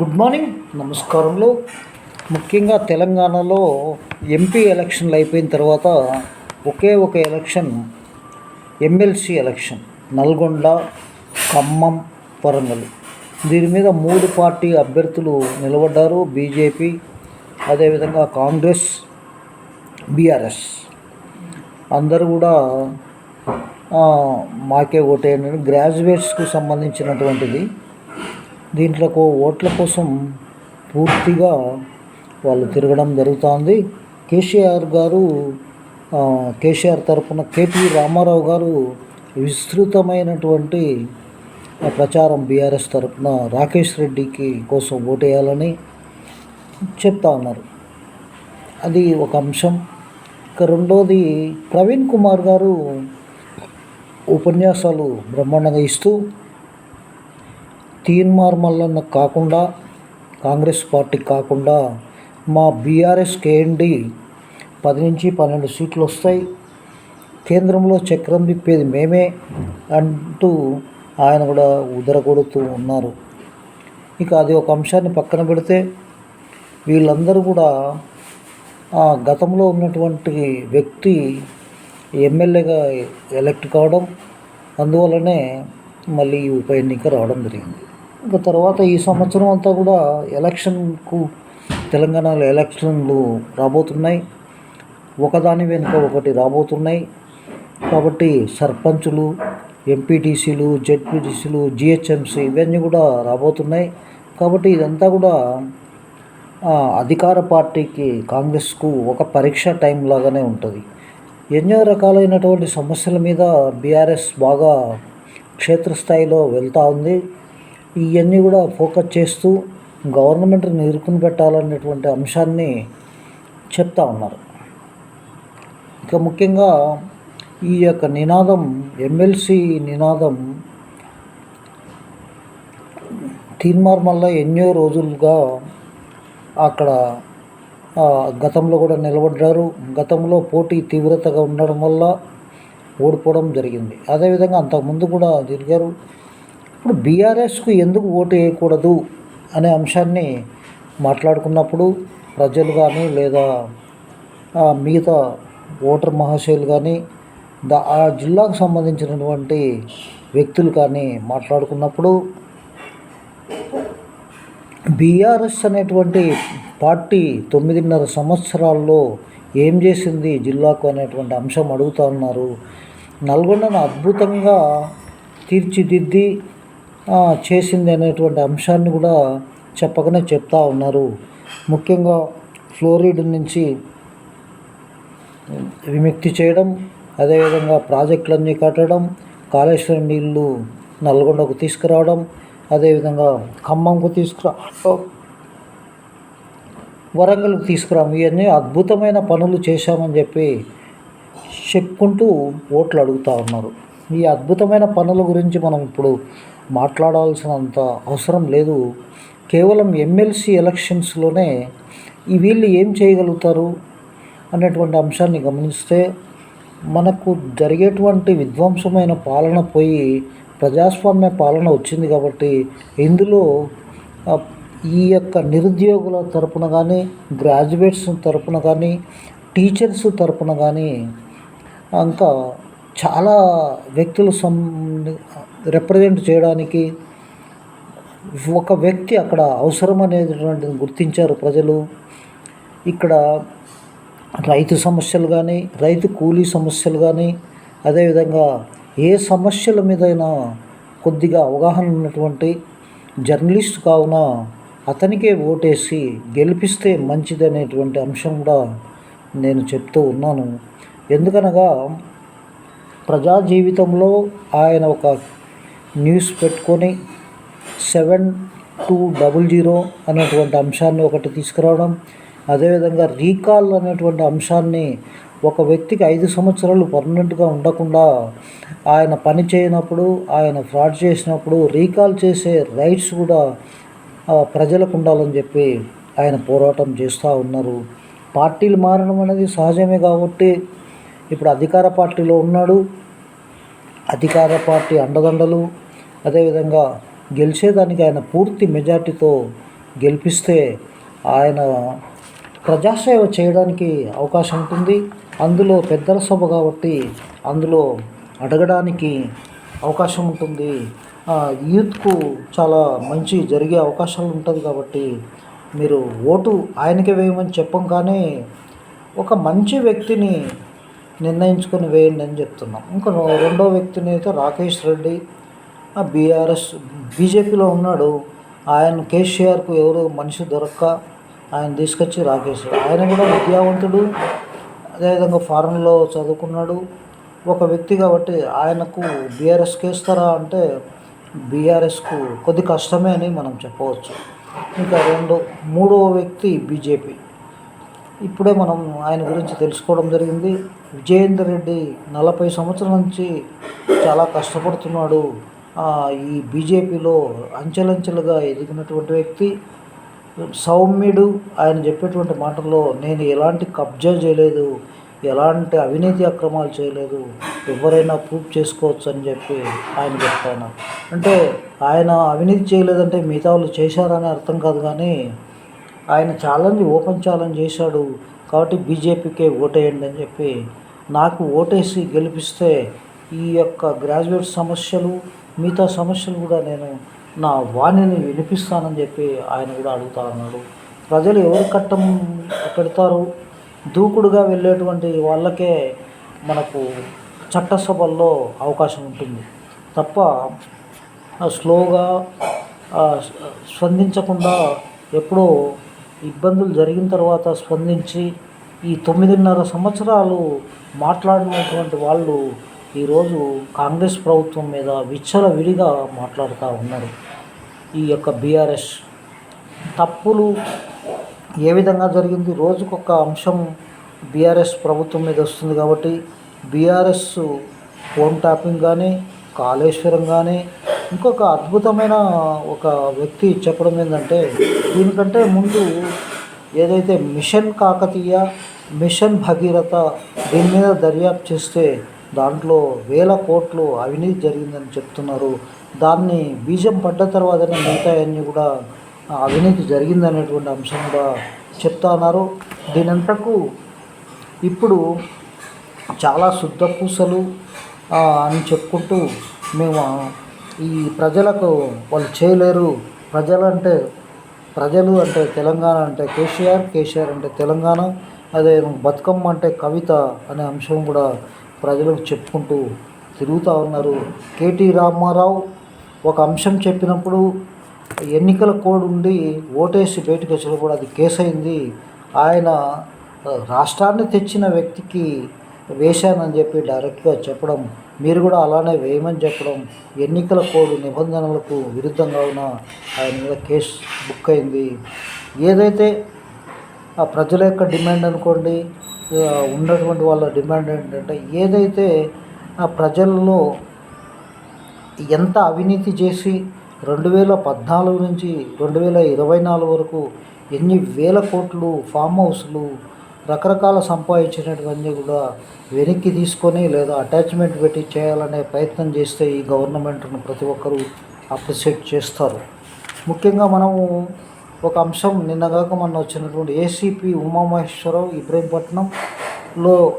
Good morning. నమస్కారంలో ముఖ్యంగా తెలంగాణలో MP ఎలక్షన్లు అయిపోయిన తర్వాత ఒకే ఒక election MLC election Nalgonda Khammam Warangal. దీని మీద మూడు పార్టీ అభ్యర్థులు నిలబడ్డారు బీజేపీ అదేవిధంగా కాంగ్రెస్ బీఆర్ఎస్. అందరూ కూడా మాకే ఓటేయండి. గ్రాడ్యుయేట్స్కు సంబంధించినటువంటిది. దీంట్లో ఓట్ల కోసం పూర్తిగా వాళ్ళు తిరగడం జరుగుతోంది. కేసీఆర్ గారు కేసీఆర్ తరఫున కేపీ రామారావు గారు విస్తృతమైనటువంటి ప్రచారం బీఆర్ఎస్ తరఫున రాకేష్ రెడ్డికి కోసం ఓటేయాలని చెప్తా ఉన్నారు. అది ఒక అంశం. ఇక రెండోది ప్రవీణ్ కుమార్ గారు ఉపన్యాసాలు బ్రహ్మాండంగా ఇస్తూ తీన్మార్ మల్లన్న కాకుండా కాంగ్రెస్ పార్టీ కాకుండా మా బీఆర్ఎస్ కేఎండి పది నుంచి పన్నెండు సీట్లు వస్తాయి. కేంద్రంలో చక్రం తిప్పేది మేమే అంటూ ఆయన కూడా ఉదరగొడుతూ ఉన్నారు. ఇక అది ఒక అంశాన్ని పక్కన పెడితే వీళ్ళందరూ కూడా ఆ గతంలో ఉన్నటువంటి వ్యక్తి ఎమ్మెల్యేగా ఎలక్ట్ కావడం అందువల్లనే మళ్ళీ ఈ ఉప ఎన్నిక రావడం జరిగింది. ఇంకా తర్వాత ఈ సంవత్సరం అంతా కూడా ఎలక్షన్కు తెలంగాణలో ఎలక్షన్లు రాబోతున్నాయి. ఒకదాని వెనుక ఒకటి రాబోతున్నాయి. కాబట్టి సర్పంచులు ఎంపీటీసీలు జెడ్పీటీసీలు జిహెచ్ఎంసీ ఇవన్నీ కూడా రాబోతున్నాయి. కాబట్టి ఇదంతా కూడా అధికార పార్టీకి కాంగ్రెస్కు ఒక పరీక్ష టైం లాగానే ఉంటుంది. ఎన్నో రకాలైనటువంటి సమస్యల మీద బీఆర్ఎస్ బాగా క్షేత్రస్థాయిలో వెళ్తూ ఉంది. ఇవన్నీ కూడా ఫోకస్ చేస్తూ గవర్నమెంట్ని ఇరుకుని పెట్టాలనేటువంటి అంశాన్ని చెప్తా ఉన్నారు. ఇక ముఖ్యంగా ఈ యొక్క నినాదం ఎమ్మెల్సీ నినాదం తీన్మార్ మల్ల ఎన్నో రోజులుగా అక్కడ గతంలో కూడా నిలబడ్డారు. గతంలో పోటీ తీవ్రతగా ఉండడం వల్ల ఓడిపోవడం జరిగింది. అదేవిధంగా అంతకుముందు కూడా తిరిగారు ఇప్పుడు బీఆర్ఎస్కు ఎందుకు ఓటు వేయకూడదు అనే అంశాన్ని మాట్లాడుకున్నప్పుడు ప్రజలు కానీ లేదా మిగతా ఓటర్ మహాశయులు కానీ దా ఆ జిల్లాకు సంబంధించినటువంటి వ్యక్తులు కానీ మాట్లాడుకున్నప్పుడు బీఆర్ఎస్ అనేటువంటి పార్టీ తొమ్మిదిన్నర సంవత్సరాల్లో ఏం చేసింది జిల్లాకు అనేటువంటి అంశం అడుగుతా ఉన్నారు. నల్గొండను అద్భుతంగా తీర్చిదిద్ది చేసింది అనేటువంటి అంశాన్ని కూడా చెప్పకనే చెప్తా ఉన్నారు. ముఖ్యంగా ఫ్లోరిడ్ నుంచి విముక్తి చేయడం అదేవిధంగా ప్రాజెక్టులన్నీ కట్టడం కాళేశ్వరం నీళ్ళు నల్గొండకు తీసుకురావడం అదేవిధంగా ఖమ్మంకు తీసుకురా వరంగల్కి తీసుకురాము ఇవన్నీ అద్భుతమైన పనులు చేశామని చెప్పి చెప్పుకుంటూ ఓట్లు అడుగుతూ ఉన్నారు. ఈ అద్భుతమైన పనుల గురించి మనం ఇప్పుడు మాట్లాడాల్సినంత అవసరం లేదు. కేవలం ఎమ్మెల్సీ ఎలక్షన్స్లోనే ఈ వీళ్ళు ఏం చేయగలుగుతారు అనేటువంటి అంశాన్ని గమనిస్తే మనకు జరిగేటువంటి విధ్వంసమైన పాలన పోయి ప్రజాస్వామ్య పాలన వచ్చింది కాబట్టి ఇందులో ఈ యొక్క నిరుద్యోగుల తరపున కానీ గ్రాడ్యుయేట్స్ తరపున కానీ టీచర్స్ తరపున కానీ ఇంకా చాలా వ్యక్తులు సం రిప్రజెంట్ చేయడానికి ఒక వ్యక్తి అక్కడ అవసరం అనేటువంటిది గుర్తించారు ప్రజలు. ఇక్కడ రైతు సమస్యలు కానీ రైతు కూలీ సమస్యలు కానీ అదేవిధంగా ఏ సమస్యల మీదైనా కొద్దిగా అవగాహన ఉన్నటువంటి జర్నలిస్ట్ కావున అతనికే ఓటేసి గెలిపిస్తే మంచిదనేటువంటి అంశం కూడా నేను చెప్తూ ఉన్నాను. ఎందుకనగా ప్రజా జీవితంలో ఆయన ఒక న్యూస్ పెట్టుకొని సెవెన్ టూ డబుల్ జీరో అనేటువంటి అంశాన్ని ఒకటి తీసుకురావడం అదేవిధంగా రీకాల్ అనేటువంటి అంశాన్ని ఒక వ్యక్తికి ఐదు సంవత్సరాలు పర్మనెంట్గా ఉండకుండా ఆయన పని చేయనప్పుడు ఆయన ఫ్రాడ్ చేసినప్పుడు రీకాల్ చేసే రైట్స్ కూడా ప్రజలకు ఉండాలని చెప్పి ఆయన పోరాటం చేస్తూ ఉన్నారు. పార్టీలు మారడం అనేది సహజమే కాబట్టి ఇప్పుడు అధికార పార్టీలో ఉన్నాడు. అధికార పార్టీ అండదండలు అదేవిధంగా గెలిచేదానికి ఆయన పూర్తి మెజార్టీతో గెలిపిస్తే ఆయన ప్రజాసేవ చేయడానికి అవకాశం ఉంటుంది. అందులో పెద్దల సభ కాబట్టి అందులో అడగడానికి అవకాశం ఉంటుంది. యూత్కు చాలా మంచి జరిగే అవకాశాలు ఉంటుంది కాబట్టి మీరు ఓటు ఆయనకే వేయమని చెప్పంగానే ఒక మంచి వ్యక్తిని నిర్ణయించుకొని వేయండి అని చెప్తున్నాం. ఇంకా రెండో వ్యక్తిని అయితే రాకేష్ రెడ్డి బీఆర్ఎస్ బీజేపీలో ఉన్నాడు. ఆయన కేసీఆర్కు ఎవరు మనిషి దొరక్క ఆయన తీసుకొచ్చి రాకేష్ ఆయన కూడా విద్యావంతుడు అదేవిధంగా ఫారెన్లో చదువుకున్నాడు. ఒక వ్యక్తి కాబట్టి ఆయనకు బీఆర్ఎస్కి వేస్తారా అంటే బీఆర్ఎస్కు కొద్ది కష్టమే అని మనం చెప్పవచ్చు. ఇంకా రెండు మూడవ వ్యక్తి బీజేపీ. ఇప్పుడే మనం ఆయన గురించి తెలుసుకోవడం జరిగింది. విజయేందర్ రెడ్డి నలభై సంవత్సరాల నుంచి చాలా కష్టపడుతున్నాడు. ఈ బీజేపీలో అంచెలంచెలుగా ఎదిగినటువంటి వ్యక్తి సౌమ్యుడు. ఆయన చెప్పేటువంటి మాటల్లో నేను ఎలాంటి కబ్జా చేయలేదు ఎలాంటి అవినీతి అక్రమాలు చేయలేదు ఎవరైనా ప్రూఫ్ చేసుకోవచ్చు అని చెప్పి ఆయన చెప్తాను అంటే ఆయన అవినీతి చేయలేదంటే మిగతా వాళ్ళు చేశారని అర్థం కాదు కానీ ఆయన ఛాలెంజ్ ఓపెన్ ఛాలెంజ్ చేశాడు కాబట్టి బీజేపీకే ఓటేయండి అని చెప్పి నాకు ఓటేసి గెలిపిస్తే ఈ యొక్క గ్రాడ్యుయేట్ సమస్యలు మిగతా సమస్యలు కూడా నేను నా వాణిని వినిపిస్తానని చెప్పి ఆయన కూడా అడుగుతా ఉన్నాడు. ప్రజలు ఎవరు కట్టం పెడతారు? దూకుడుగా వెళ్ళేటువంటి వాళ్ళకే మనకు చట్టసభల్లో అవకాశం ఉంటుంది. తప్ప స్లోగా స్పందించకుండా ఎప్పుడో ఇబ్బందులు జరిగిన తర్వాత స్పందించి ఈ తొమ్మిదిన్నర సంవత్సరాలు మాట్లాడినటువంటి వాళ్ళు ఈరోజు కాంగ్రెస్ ప్రభుత్వం మీద విచ్చల విడిగా మాట్లాడుతూ ఉన్నారు ఈ యొక్క బీఆర్ఎస్. తప్పులు ఏ విధంగా జరిగింది? రోజుకొక అంశం బీఆర్ఎస్ ప్రభుత్వం మీద వస్తుంది కాబట్టి బీఆర్ఎస్ ఫోన్ ట్యాపింగ్ కానీ కాళేశ్వరం కానీ ఇంకొక అద్భుతమైన ఒక వ్యక్తి చెప్పడం ఏంటంటే దీనికంటే ముందు ఏదైతే మిషన్ కాకతీయ మిషన్ భగీరథ దీని మీద దర్యాప్తు చేస్తే దాంట్లో వేల కోట్లు అవినీతి జరిగిందని చెప్తున్నారు. దాన్ని బీజం పడ్డ తర్వాతనే మిగతా అన్నీ కూడా అవినీతి జరిగిందనేటువంటి అంశం కూడా చెప్తా ఉన్నారు. దీనంతకు ఇప్పుడు చాలా శుద్ధ పూసలు అని చెప్పుకుంటూ మేము ఈ ప్రజలకు వాళ్ళు చేయలేరు. ప్రజలు అంటే ప్రజలు అంటే తెలంగాణ అంటే కేసీఆర్ కేసీఆర్ అంటే తెలంగాణ అదే బతుకమ్మ అంటే కవిత అనే అంశం కూడా ప్రజలకు చెప్పుకుంటూ తిరుగుతూ ఉన్నారు. కేటీ రామారావు ఒక అంశం చెప్పినప్పుడు ఎన్నికల కోడ్ ఉండి ఓటేసి బయటకు వచ్చినప్పుడు అది కేసు అయింది ఆయన రాష్ట్రాన్ని తెచ్చిన వ్యక్తికి వేశానని చెప్పి డైరెక్ట్గా చెప్పడం మీరు కూడా అలానే వేయమని చెప్పడం ఎన్నికల కోడ్ నిబంధనలకు విరుద్ధంగా ఉన్న ఆయన మీద కేసు బుక్ అయింది. ఏదైతే ఆ ప్రజల యొక్క డిమాండ్ అనుకోండి ఉన్నటువంటి వాళ్ళ డిమాండ్ ఏంటంటే ఏదైతే ఆ ప్రజల్లో ఎంత అవినీతి చేసి రెండు వేల పద్నాలుగు నుంచి రెండు వేల ఇరవై నాలుగు వరకు ఎన్ని వేల కోట్లు ఫామ్ హౌస్లు రకరకాల సంపాదించినటువన్నీ కూడా వెనక్కి తీసుకొని లేదా అటాచ్మెంట్ పెట్టి చేయాలనే ప్రయత్నం చేస్తే ఈ గవర్నమెంట్ను ప్రతి ఒక్కరూ అప్రిషియేట్ చేస్తారు. ముఖ్యంగా మనము ఒక అంశం నిన్నగాక మొన్న వచ్చినటువంటి ఏసీపీ ఉమామహేశ్వరరావు ఇబ్రహీంపట్నంలో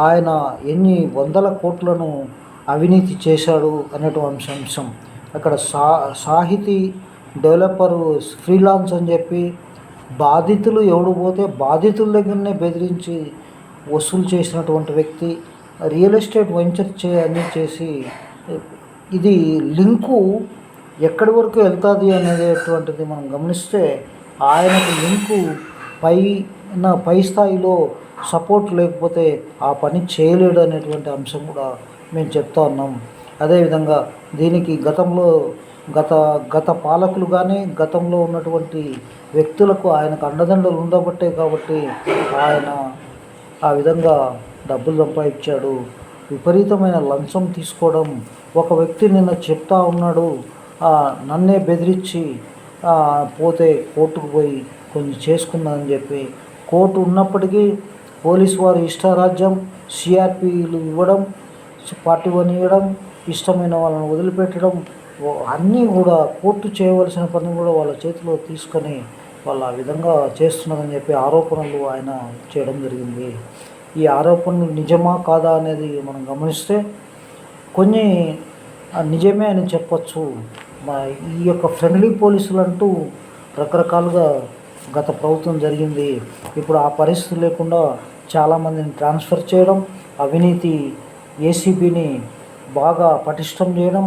ఆయన ఎన్ని వందల కోట్లను అవినీతి చేశాడు అనేటువంటి అంశం. అక్కడ సా సాహితీ డెవలపరు ఫ్రీలాన్స్ అని చెప్పి బాధితులు ఎవడు పోతే బాధితుల దగ్గరనే బెదిరించి వసూలు చేసినటువంటి వ్యక్తి రియల్ ఎస్టేట్ వెంచర్ చే అని చేసి ఇది లింకు ఎక్కడి వరకు వెళ్తుంది అనేటువంటిది మనం గమనిస్తే ఆయనకు లింకు పై పై స్థాయిలో సపోర్ట్ లేకపోతే ఆ పని చేయలేడు అనేటువంటి అంశం కూడా మేము చెప్తా ఉన్నాం. అదేవిధంగా దీనికి గతంలో గత గత పాలకులు కానీ గతంలో ఉన్నటువంటి వ్యక్తులకు ఆయనకు అండదండలు ఉండబట్టే కాబట్టి ఆయన ఆ విధంగా డబ్బులు సంపాదించాడు. విపరీతమైన లంచం తీసుకోవడం ఒక వ్యక్తి నిన్న చెప్తా ఉన్నాడు. నన్నే బెదిరించి పోతే కోర్టుకు పోయి కొంచెం చేసుకుందామని చెప్పి కోర్టు ఉన్నప్పటికీ పోలీసు వారు ఇష్టారాజ్యం సిఆర్పీలు ఇవ్వడం పార్టీ ఇవ్వడం ఇష్టమైన వాళ్ళని వదిలిపెట్టడం అన్నీ కూడా కోర్టు చేయవలసిన పని కూడా వాళ్ళ చేతిలో తీసుకొని వాళ్ళు ఆ విధంగా చేస్తున్నారని చెప్పి ఆరోపణలు ఆయన చేయడం జరిగింది. ఈ ఆరోపణలు నిజమా కాదా అనేది మనం గమనిస్తే కొన్ని నిజమే అని చెప్పొచ్చు. మా ఈ యొక్క ఫ్రెండ్లీ పోలీసులు అంటూ రకరకాలుగా గత ప్రభుత్వం జరిగింది. ఇప్పుడు ఆ పరిస్థితి లేకుండా చాలామందిని ట్రాన్స్ఫర్ చేయడం అవినీతి ఏసీబీని బాగా పటిష్టం చేయడం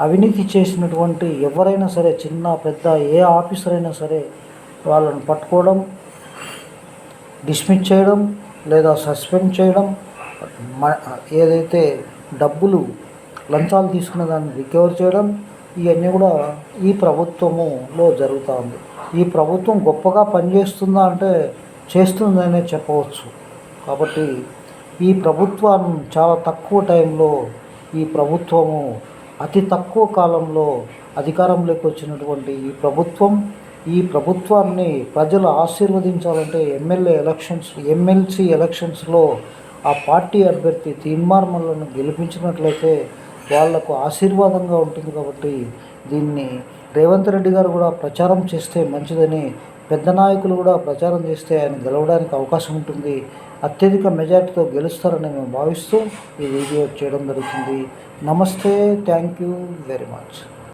అవినీతి చేసినటువంటి ఎవరైనా సరే చిన్న పెద్ద ఏ ఆఫీసర్ అయినా సరే వాళ్ళను పట్టుకోవడం డిస్మిస్ చేయడం లేదా సస్పెండ్ చేయడం మ- ఏదైతే డబ్బులు లంచాలు తీసుకున్న దాన్ని రికవర్ చేయడం ఇవన్నీ కూడా ఈ ప్రభుత్వములో జరుగుతూ ఉంది. ఈ ప్రభుత్వం గొప్పగా పనిచేస్తుందా అంటే చేస్తుందనే చెప్పవచ్చు. కాబట్టి ఈ ప్రభుత్వం చాలా తక్కువ టైంలో ఈ ప్రభుత్వము అతి తక్కువ కాలంలో అధికారంలోకి వచ్చినటువంటి ఈ ప్రభుత్వం ఈ ప్రభుత్వాన్ని ప్రజలు ఆశీర్వదించాలంటే ఎమ్మెల్యే ఎలక్షన్స్ ఎమ్మెల్సీ ఎలక్షన్స్లో ఆ పార్టీ అభ్యర్థి తీర్మార్మలను గెలిపించినట్లయితే వాళ్ళకు ఆశీర్వాదంగా ఉంటుంది కాబట్టి దీన్ని రేవంత్ రెడ్డి గారు కూడా ప్రచారం చేస్తే మంచిదని పెద్ద నాయకులు కూడా ప్రచారం చేస్తే ఆయన గెలవడానికి అవకాశం ఉంటుంది అత్యధిక మెజార్టీతో గెలుస్తారని మేము భావిస్తూ ఈ వీడియో చేయడం జరుగుతుంది. నమస్తే థ్యాంక్ యూ వెరీ మచ్.